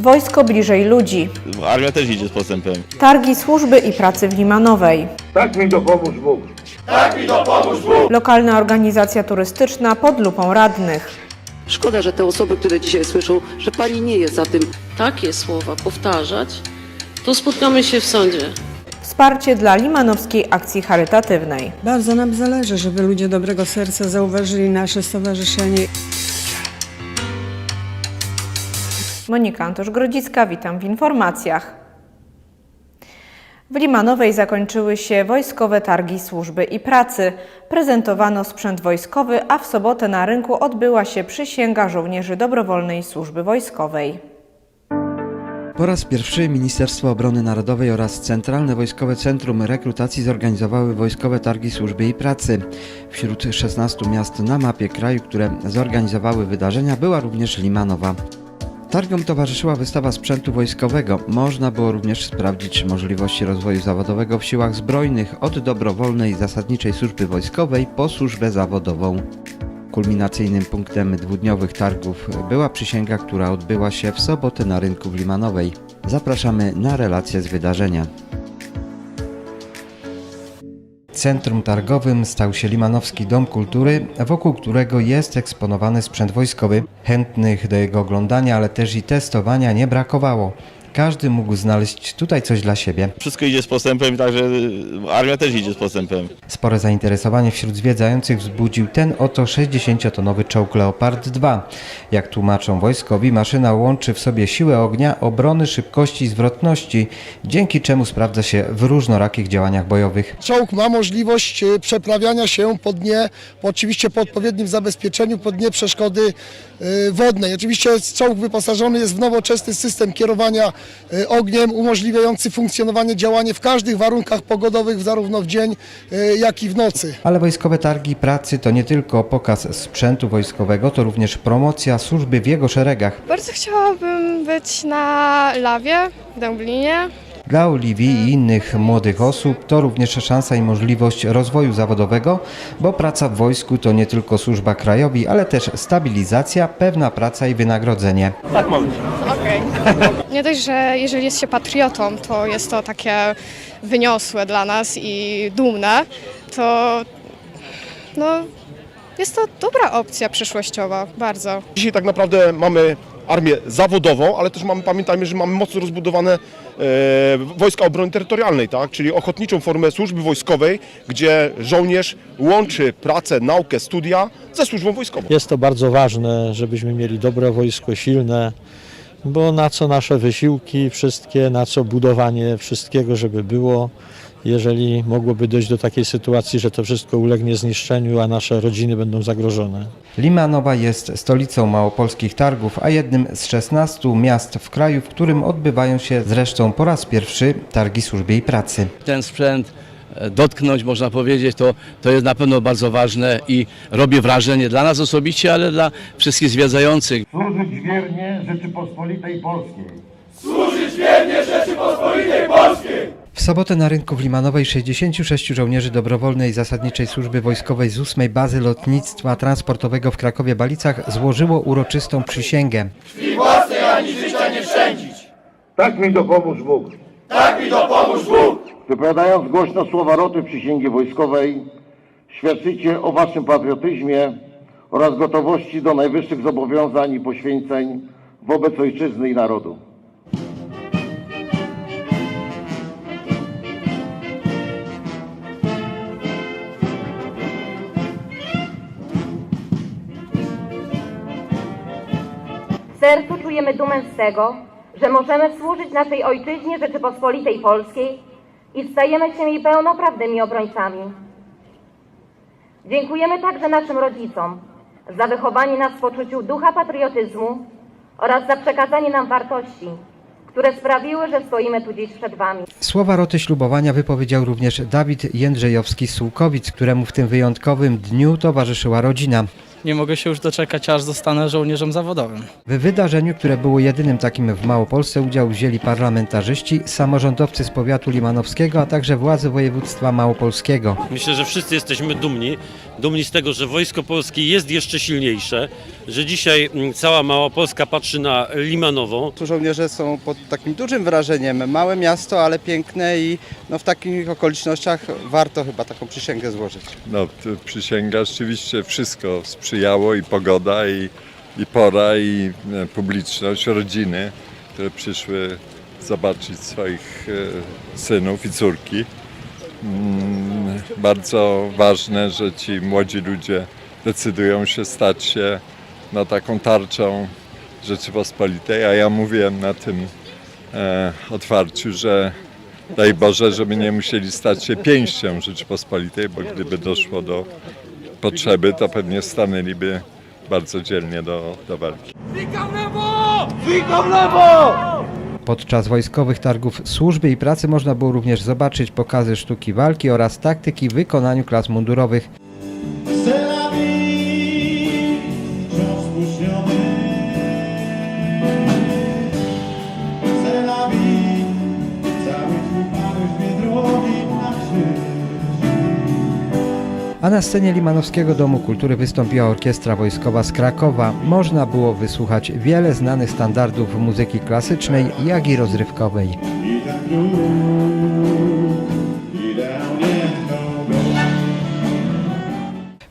Wojsko bliżej ludzi. Armia też idzie z postępem. Targi służby i pracy w Limanowej. Tak mi dopomóż Bóg. Lokalna organizacja turystyczna pod lupą radnych. Szkoda, że te osoby, które dzisiaj słyszą, że pani nie jest za tym. takie słowa powtarzać, to spotkamy się w sądzie. Wsparcie dla limanowskiej akcji charytatywnej. Bardzo nam zależy, żeby ludzie dobrego serca zauważyli nasze stowarzyszenie. Monika Antosz-Grodzicka, witam w informacjach. W Limanowej zakończyły się wojskowe targi służby i pracy. Prezentowano sprzęt wojskowy, a w sobotę na rynku odbyła się przysięga żołnierzy dobrowolnej służby wojskowej. Po raz pierwszy Ministerstwo Obrony Narodowej oraz Centralne Wojskowe Centrum Rekrutacji zorganizowały wojskowe targi służby i pracy. Wśród 16 miast na mapie kraju, które zorganizowały wydarzenia, była również Limanowa. Targom towarzyszyła wystawa sprzętu wojskowego. Można było również sprawdzić możliwości rozwoju zawodowego w siłach zbrojnych od dobrowolnej zasadniczej służby wojskowej po służbę zawodową. Kulminacyjnym punktem dwudniowych targów była przysięga, która odbyła się w sobotę na rynku w Limanowej. Zapraszamy na relacje z wydarzenia. Centrum targowym stał się Limanowski Dom Kultury, wokół którego jest eksponowany sprzęt wojskowy. Chętnych do jego oglądania, ale też i testowania nie brakowało. Każdy mógł znaleźć tutaj coś dla siebie. Wszystko idzie z postępem, także armia też idzie z postępem. Spore zainteresowanie wśród zwiedzających wzbudził ten oto 60-tonowy czołg Leopard 2. Jak tłumaczą wojskowi, maszyna łączy w sobie siłę ognia, obrony, szybkości i zwrotności, dzięki czemu sprawdza się w różnorakich działaniach bojowych. Czołg ma możliwość e, przeprawiania się po dnie, oczywiście po odpowiednim zabezpieczeniu, po dnie przeszkody wodnej. Oczywiście czołg wyposażony jest w nowoczesny system kierowania e, ogniem, umożliwiający funkcjonowanie, działanie w każdych warunkach pogodowych, zarówno w dzień, e, jak i w nocy. Ale wojskowe targi pracy to nie tylko pokaz sprzętu wojskowego, to również promocja służby w jego szeregach. Bardzo chciałabym być na lawie w Dęblinie. Dla Oliwii i innych młodych osób to również szansa i możliwość rozwoju zawodowego, bo praca w wojsku to nie tylko służba krajowi, ale też stabilizacja, pewna praca i wynagrodzenie. Nie dość, że jeżeli jest się patriotą, to jest to takie wyniosłe dla nas i dumne, to no, jest to dobra opcja przyszłościowa, bardzo. Dzisiaj tak naprawdę mamy armię zawodową, ale też mamy, pamiętajmy, że mamy mocno rozbudowane wojska obrony terytorialnej, tak? czyli ochotniczą formę służby wojskowej, gdzie żołnierz łączy pracę, naukę, studia ze służbą wojskową. Jest to bardzo ważne, żebyśmy mieli dobre wojsko, silne, bo na co nasze wysiłki wszystkie, na co budowanie wszystkiego, żeby było, jeżeli mogłoby dojść do takiej sytuacji, że to wszystko ulegnie zniszczeniu, a nasze rodziny będą zagrożone. Limanowa jest stolicą małopolskich targów, a jednym z 16 miast w kraju, w którym odbywają się zresztą po raz pierwszy targi służby i pracy. ten sprzęt e, dotknąć, można powiedzieć, to, to jest na pewno bardzo ważne i robi wrażenie dla nas osobiście, ale dla wszystkich zwiedzających. Służyć wiernie Rzeczypospolitej Polskiej. W sobotę na rynku w Limanowej 66 żołnierzy dobrowolnej zasadniczej służby wojskowej z 8 bazy lotnictwa transportowego w Krakowie-Balicach złożyło uroczystą przysięgę. Tak mi dopomóż Bóg. Tak mi dopomóż Bóg. Wypowiadając głośno słowa roty przysięgi wojskowej, świadczycie o waszym patriotyzmie oraz gotowości do najwyższych zobowiązań i poświęceń wobec ojczyzny i narodu. Czujemy dumę z tego, że możemy służyć naszej ojczyźnie Rzeczypospolitej Polskiej i stajemy się jej pełnoprawnymi obrońcami. Dziękujemy także naszym rodzicom za wychowanie nas w poczuciu ducha patriotyzmu oraz za przekazanie nam wartości, które sprawiły, że stoimy tu dziś przed Wami. Słowa roty ślubowania wypowiedział również Dawid Jędrzejowski z Sułkowic, któremu w tym wyjątkowym dniu towarzyszyła rodzina. Nie mogę się już doczekać, aż zostanę żołnierzem zawodowym. W wydarzeniu, które było jedynym takim w Małopolsce, udział wzięli parlamentarzyści, samorządowcy z powiatu limanowskiego, a także władze województwa małopolskiego. Myślę, że wszyscy jesteśmy dumni. Dumni z tego, że Wojsko Polskie jest jeszcze silniejsze, że dzisiaj mm, cała Małopolska patrzy na Limanową. Tu żołnierze są pod takim dużym wrażeniem. Małe miasto, ale piękne i no, w takich okolicznościach warto chyba taką przysięgę złożyć. No, to przysięga rzeczywiście wszystko sprzyjało i pogoda, i, i pora, i e, publiczność, rodziny, które przyszły zobaczyć swoich e, synów i córki. Mm, Bardzo ważne, że ci młodzi ludzie decydują się stać się no, taką tarczą Rzeczypospolitej, a ja mówiłem na tym e, otwarciu, że daj Boże, żeby nie musieli stać się pięścią Rzeczypospolitej, bo gdyby doszło do potrzeby, to pewnie stanęliby bardzo dzielnie do, do walki. Podczas wojskowych targów służby i pracy można było również zobaczyć pokazy sztuki walki oraz taktyki w wykonaniu klas mundurowych. A na scenie Limanowskiego Domu Kultury wystąpiła orkiestra wojskowa z Krakowa. Można było wysłuchać wiele znanych standardów muzyki klasycznej, jak i rozrywkowej.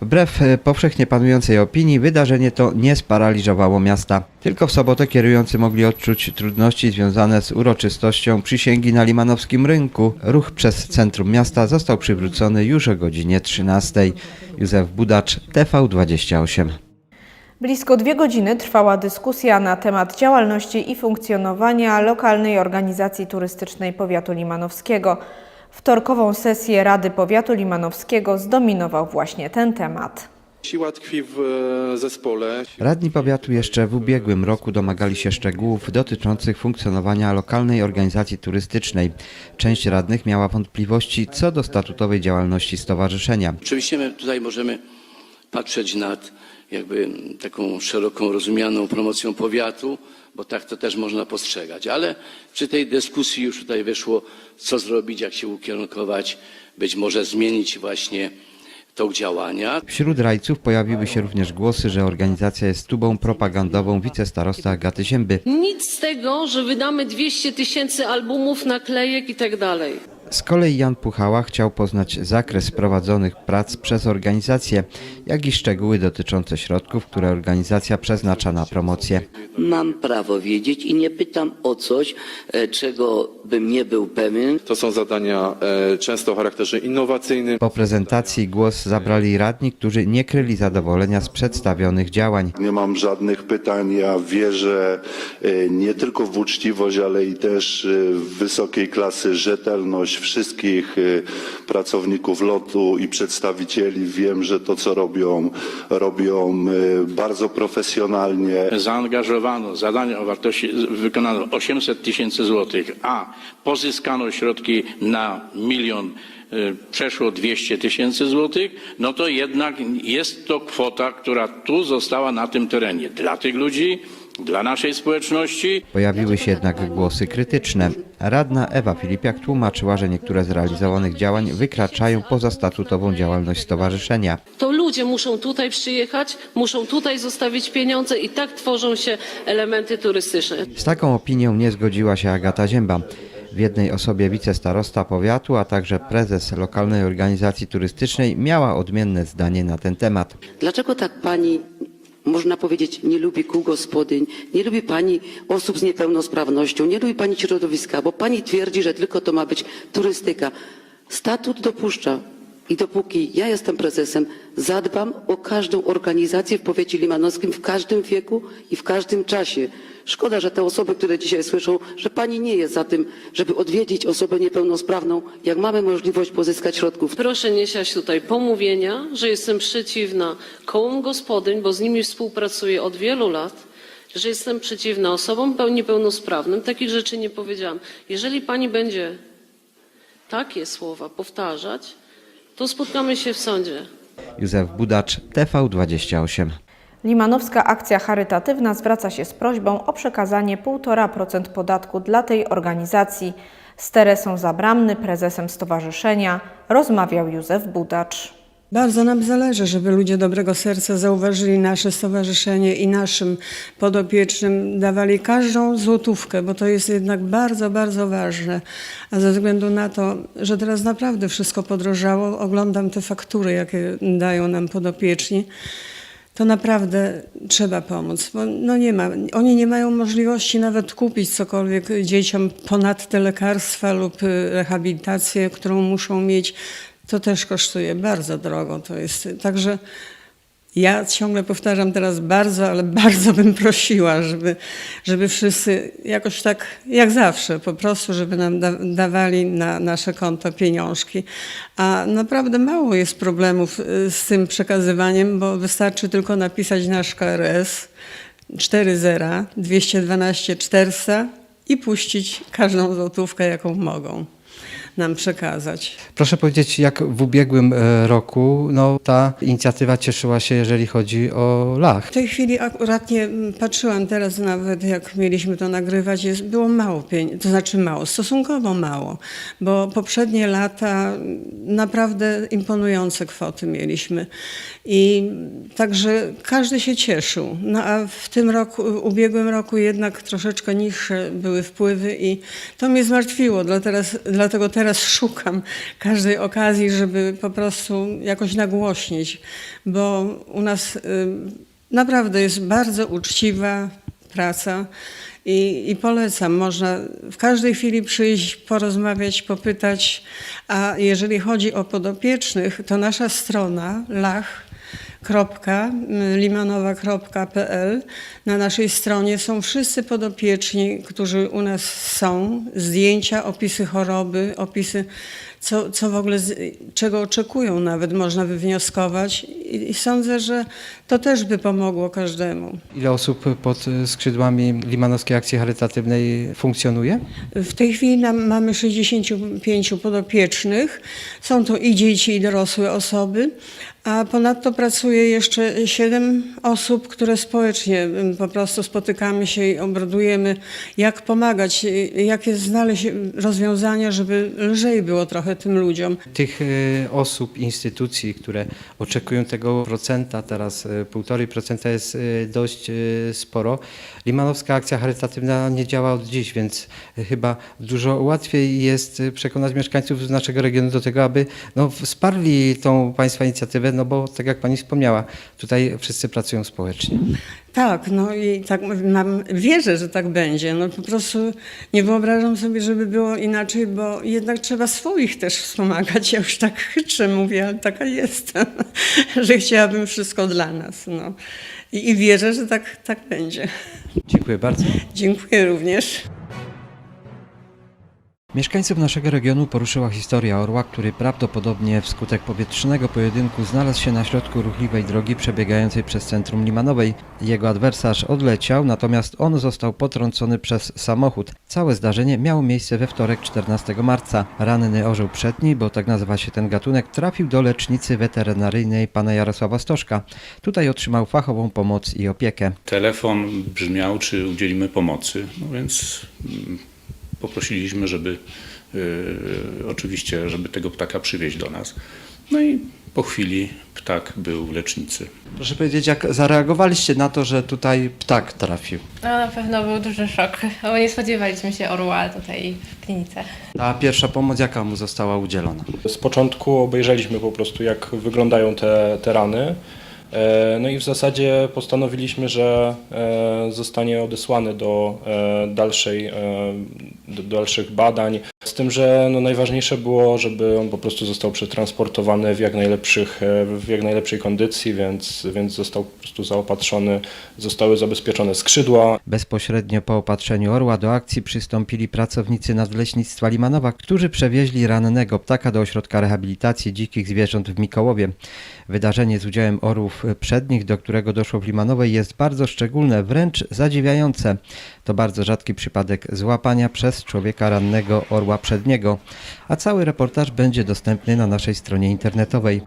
Wbrew e, powszechnie panującej opinii, wydarzenie to nie sparaliżowało miasta. Tylko w sobotę kierujący mogli odczuć trudności związane z uroczystością przysięgi na Limanowskim Rynku. Ruch przez centrum miasta został przywrócony już o godzinie 13. Józef Budacz, TV28. Blisko dwie godziny trwała dyskusja na temat działalności i funkcjonowania lokalnej organizacji turystycznej powiatu limanowskiego. Wtorkową sesję Rady Powiatu Limanowskiego zdominował właśnie ten temat. Siła tkwi w e, zespole. Radni powiatu jeszcze w ubiegłym roku domagali się szczegółów dotyczących funkcjonowania lokalnej organizacji turystycznej. Część radnych miała wątpliwości co do statutowej działalności stowarzyszenia. Oczywiście my tutaj możemy patrzeć nad jakby taką szeroką rozumianą promocją powiatu, bo tak to też można postrzegać. Ale przy tej dyskusji już tutaj wyszło, co zrobić, jak się ukierunkować, być może zmienić właśnie tok działania. Wśród rajców pojawiły się również głosy, że organizacja jest tubą propagandową wicestarosty Agaty Zięby. Nic z tego, że wydamy 200 tysięcy albumów, naklejek i tak dalej. Z kolei Jan Puchała chciał poznać zakres prowadzonych prac przez organizację, jak i szczegóły dotyczące środków, które organizacja przeznacza na promocję. Mam prawo wiedzieć i nie pytam o coś, e, czego bym nie był pewien. To są zadania e, często o charakterze innowacyjnym. Po prezentacji głos zabrali radni, którzy nie kryli zadowolenia z przedstawionych działań. Nie mam żadnych pytań. Ja wierzę e, nie tylko w uczciwość, ale i też w wysokiej klasy rzetelność wszystkich e, pracowników lotu i przedstawicieli. Wiem, że to, co robią, robią e, bardzo profesjonalnie. Zaangażowano zadania o wartości, wykonano 800 tysięcy złotych, a pozyskano środki na milion y, przeszło 200 tysięcy złotych, no to jednak jest to kwota, która tu została na tym terenie dla tych ludzi, dla naszej społeczności. Pojawiły się jednak głosy krytyczne. Radna Ewa Filipiak tłumaczyła, że niektóre z realizowanych działań wykraczają poza statutową działalność stowarzyszenia. To ludzie muszą tutaj przyjechać, muszą tutaj zostawić pieniądze i tak tworzą się elementy turystyczne. Z taką opinią nie zgodziła się Agata Zięba. W jednej osobie wicestarosta powiatu, a także prezes lokalnej organizacji turystycznej miała odmienne zdanie na ten temat. Dlaczego tak pani, można powiedzieć, nie lubi kół gospodyń, nie lubi pani osób z niepełnosprawnością, nie lubi pani środowiska, bo pani twierdzi, że tylko to ma być turystyka. Statut dopuszcza. I dopóki ja jestem prezesem, zadbam o każdą organizację w powiecie limanowskim w każdym wieku i w każdym czasie. Szkoda, że te osoby, które dzisiaj słyszą, że pani nie jest za tym, żeby odwiedzić osobę niepełnosprawną, jak mamy możliwość pozyskać środków. Proszę nie siać tutaj pomówienia, że jestem przeciwna kołom gospodyń, bo z nimi współpracuję od wielu lat, że jestem przeciwna osobom niepełnosprawnym. Takich rzeczy nie powiedziałam. Jeżeli pani będzie takie słowa powtarzać, to spotkamy się w sądzie. Józef Budacz, TV28. Limanowska Akcja Charytatywna zwraca się z prośbą o przekazanie 1,5% podatku dla tej organizacji. Z Teresą Zabramny, prezesem stowarzyszenia, rozmawiał Józef Budacz. Bardzo nam zależy, żeby ludzie dobrego serca zauważyli nasze stowarzyszenie i naszym podopiecznym dawali każdą złotówkę, bo to jest jednak bardzo, bardzo ważne. A ze względu na to, że teraz naprawdę wszystko podrożało, oglądam te faktury, jakie dają nam podopieczni, to naprawdę trzeba pomóc, bo no nie ma, oni nie mają możliwości nawet kupić cokolwiek dzieciom ponad te lekarstwa lub rehabilitację, którą muszą mieć. To też kosztuje bardzo drogo. To jest także ja ciągle powtarzam teraz bardzo, ale bardzo bym prosiła, żeby, żeby wszyscy jakoś tak jak zawsze, po prostu, żeby nam da, dawali na nasze konto pieniążki. A naprawdę mało jest problemów y, z tym przekazywaniem, bo wystarczy tylko napisać nasz KRS 40 212 400 i puścić każdą złotówkę, jaką mogą nam przekazać. Proszę powiedzieć, jak w ubiegłym e, roku no, ta inicjatywa cieszyła się, jeżeli chodzi o Lach? W tej chwili akurat nie patrzyłam teraz nawet, jak mieliśmy to nagrywać, jest, było mało pieniędzy, to znaczy mało, stosunkowo mało, bo poprzednie lata naprawdę imponujące kwoty mieliśmy i także każdy się cieszył. No a w tym roku, ubiegłym roku jednak troszeczkę niższe były wpływy i to mnie zmartwiło, dla teraz, dlatego teraz szukam każdej okazji, żeby po prostu jakoś nagłośnić, bo u nas y, naprawdę jest bardzo uczciwa praca i, i polecam. Można w każdej chwili przyjść, porozmawiać, popytać, a jeżeli chodzi o podopiecznych, to nasza strona lach limanowa.pl. Na naszej stronie są wszyscy podopieczni, którzy u nas są, zdjęcia, opisy choroby, opisy, co, co w ogóle, czego oczekują nawet, można wywnioskować I, i sądzę, że to też by pomogło każdemu. Ile osób pod skrzydłami Limanowskiej Akcji Charytatywnej funkcjonuje? W tej chwili nam, mamy 65 podopiecznych. Są to i dzieci, i dorosłe osoby. A ponadto pracuje jeszcze siedem osób, które społecznie mm, po prostu spotykamy się i obradujemy, jak pomagać, y, jakie znaleźć rozwiązania, żeby lżej było trochę tym ludziom. Tych e, osób, instytucji, które oczekują tego procenta, teraz e, półtorej procenta jest dość sporo. Limanowska Akcja Charytatywna nie działa od dziś, więc chyba dużo łatwiej jest przekonać mieszkańców naszego regionu do tego, aby no, wsparli tą Państwa inicjatywę, no bo tak jak Pani wspomniała, tutaj wszyscy pracują społecznie. Tak, no i tak mam, wierzę, że tak będzie. No po prostu nie wyobrażam sobie, żeby było inaczej, bo jednak trzeba swoich też wspomagać. Ja już tak chytrze mówię, ale taka jestem, że chciałabym wszystko dla nas. No. I, I wierzę, że tak, tak będzie. Dziękuję bardzo. Dziękuję również. Mieszkańców naszego regionu poruszyła historia orła, który prawdopodobnie wskutek powietrznego pojedynku znalazł się na środku ruchliwej drogi przebiegającej przez centrum Limanowej. Jego adwersarz odleciał, natomiast on został potrącony przez samochód. Całe zdarzenie miało miejsce we wtorek 14 marca. Ranny orzeł przedni, bo tak nazywa się ten gatunek, trafił do lecznicy weterynaryjnej pana Jarosława Stożka. Tutaj otrzymał fachową pomoc i opiekę. Telefon brzmiał, czy udzielimy pomocy, no więc mm, poprosiliśmy, żeby y, oczywiście, żeby tego ptaka przywieźć do nas. No i po chwili ptak był w lecznicy. Proszę powiedzieć, jak zareagowaliście na to, że tutaj ptak trafił? No na pewno był duży szok, bo nie spodziewaliśmy się orła tutaj w klinice. A pierwsza pomoc jaka mu została udzielona? Z początku obejrzeliśmy po prostu, jak wyglądają te, te rany. E, No i w zasadzie postanowiliśmy, że e, zostanie odesłany do e, dalszej, do dalszych badań. Tym, że no najważniejsze było, żeby on po prostu został przetransportowany w jak, najlepszych, e, w jak najlepszej kondycji, więc, więc został po prostu zaopatrzony, zostały zabezpieczone skrzydła, Bezpośrednio po opatrzeniu orła do akcji przystąpili pracownicy Nadleśnictwa Limanowa, którzy przewieźli rannego ptaka do ośrodka rehabilitacji dzikich zwierząt w Mikołowie. Wydarzenie z udziałem orłów przednich, do którego doszło w Limanowej jest bardzo szczególne, wręcz zadziwiające. To bardzo rzadki przypadek złapania przez człowieka rannego orła przedniego, a cały reportaż będzie dostępny na naszej stronie internetowej.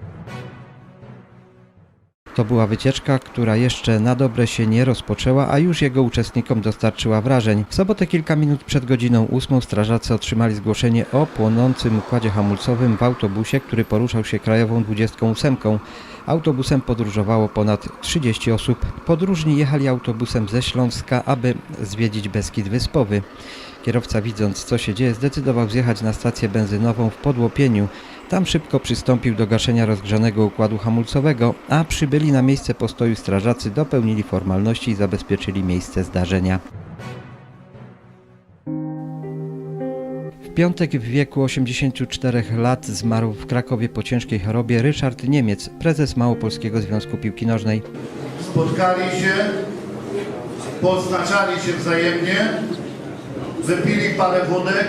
To była wycieczka, która jeszcze na dobre się nie rozpoczęła, a już jego uczestnikom dostarczyła wrażeń. W sobotę kilka minut przed godziną ósmą strażacy otrzymali zgłoszenie o płonącym układzie hamulcowym w autobusie, który poruszał się krajową 28. Autobusem podróżowało ponad 30 osób. Podróżni jechali autobusem ze Śląska, aby zwiedzić Beskid Wyspowy. Kierowca widząc co się dzieje zdecydował zjechać na stację benzynową w Podłopieniu. Tam szybko przystąpił do gaszenia rozgrzanego układu hamulcowego, a przybyli na miejsce postoju strażacy dopełnili formalności i zabezpieczyli miejsce zdarzenia. Piątek w wieku 84 lat zmarł w Krakowie po ciężkiej chorobie Ryszard Niemiec, prezes Małopolskiego Związku Piłki Nożnej. spotkali się, poznaczali się wzajemnie, wypili parę wódek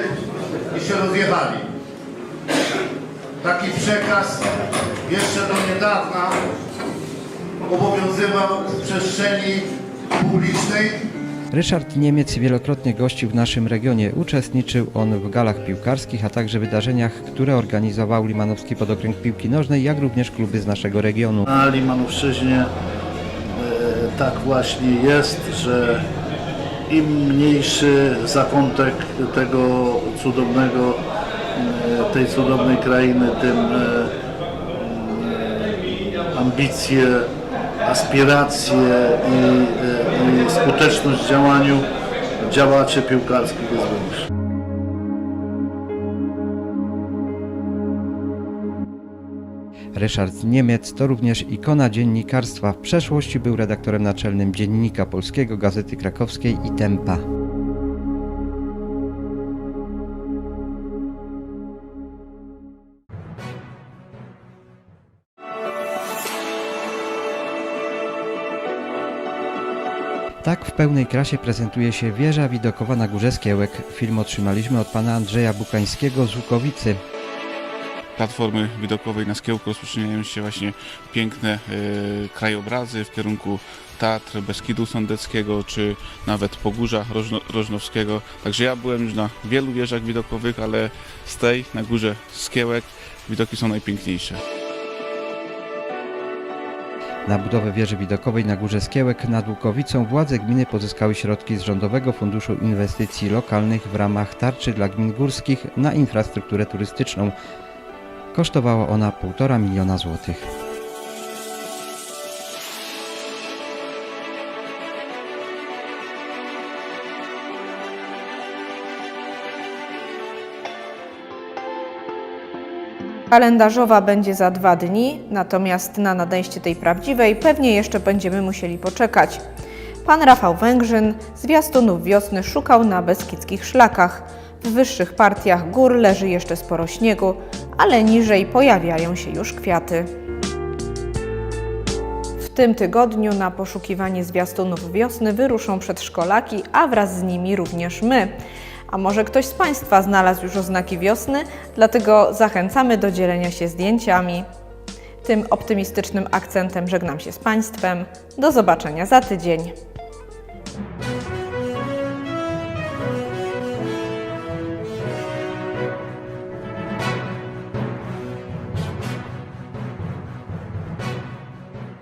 i się rozjechali. Taki przekaz jeszcze do niedawna obowiązywał w przestrzeni publicznej Ryszard Niemiec wielokrotnie gościł w naszym regionie. Uczestniczył on w galach piłkarskich, a także wydarzeniach, które organizował Limanowski Podokręg Piłki Nożnej, jak również kluby z naszego regionu. Na Limanowszczyźnie e, tak właśnie jest, że im mniejszy zakątek tego cudownego, e, tej cudownej krainy, tym e, ambicje, aspiracje i, e, i skuteczność w działaniu działaczy piłkarskich jest większa. Ryszard Niemiec to również ikona dziennikarstwa. W przeszłości był redaktorem naczelnym Dziennika Polskiego, Gazety Krakowskiej i Tempa. Tak w pełnej krasie prezentuje się wieża widokowa na Górze Skiełek. Film otrzymaliśmy od pana Andrzeja Bukańskiego z Łukowicy. platformy widokowej na Skiełku rozpoczynają się właśnie piękne e, krajobrazy w kierunku Tatr, Beskidu Sądeckiego, czy nawet Pogórza Rożno, Rożnowskiego. Także ja byłem już na wielu wieżach widokowych, ale z tej na górze Skiełek widoki są najpiękniejsze. Na budowę wieży widokowej na Górze Skiełek nad Łukowicą władze gminy pozyskały środki z Rządowego Funduszu Inwestycji Lokalnych w ramach tarczy dla gmin górskich na infrastrukturę turystyczną. Kosztowała ona 1,5 miliona złotych. Kalendarzowa będzie za dwa dni, natomiast na nadejście tej prawdziwej pewnie jeszcze będziemy musieli poczekać. Pan Rafał Węgrzyn zwiastunów wiosny szukał na beskidzkich szlakach. W wyższych partiach gór leży jeszcze sporo śniegu, ale niżej pojawiają się już kwiaty. W tym tygodniu na poszukiwanie zwiastunów wiosny wyruszą przedszkolaki, a wraz z nimi również my. A może ktoś z Państwa znalazł już oznaki wiosny? Dlatego zachęcamy do dzielenia się zdjęciami. Tym optymistycznym akcentem żegnam się z Państwem. Do zobaczenia za tydzień.